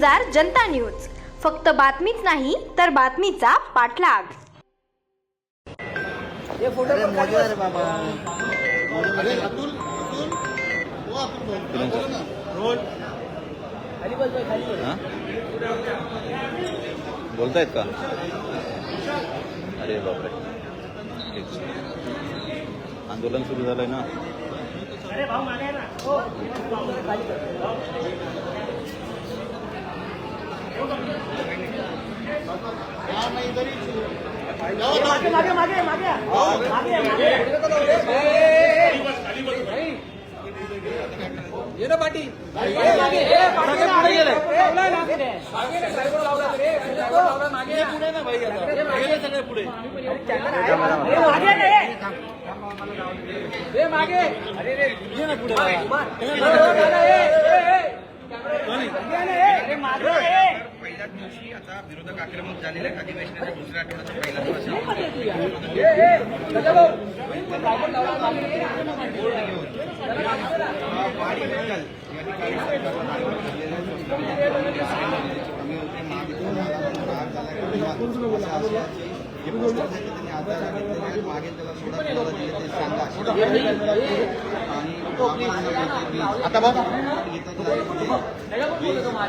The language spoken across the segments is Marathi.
झुंजार जनता न्यूज. फक्त बातमीच नाही तर बातमीचा पाठलाग. हा? बोलतायत का? अरे बापरे. आंदोलन सुरू झालंय ना. पहिल्याच दिवशी आता विरोधक आक्रमक झालेले आहेत. अधिवेशनाच्या दुसऱ्या आठवड्याचा पहिला दिवस आहे. वाढ विठ्ठल या पहिल्याच दिवशी आता विरोधक आक्रमक झालेल्या अधिवेशनाच्या दुसऱ्या आठवड्याचा पहिला दिवस जे posters आहेत त्यांनी आधार घेतलेले आहेत. मागे त्याला सोडा दिले ते सांगा आणि आता बघ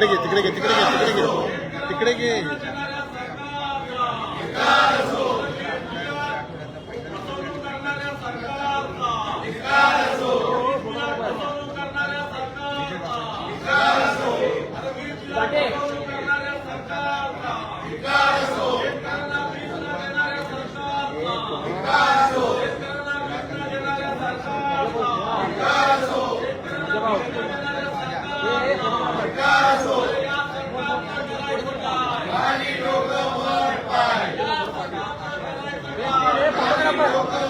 तिकडे घे तिकडे घे तिकडे घे तिकडे घे तिकडे घे. Oh, oh.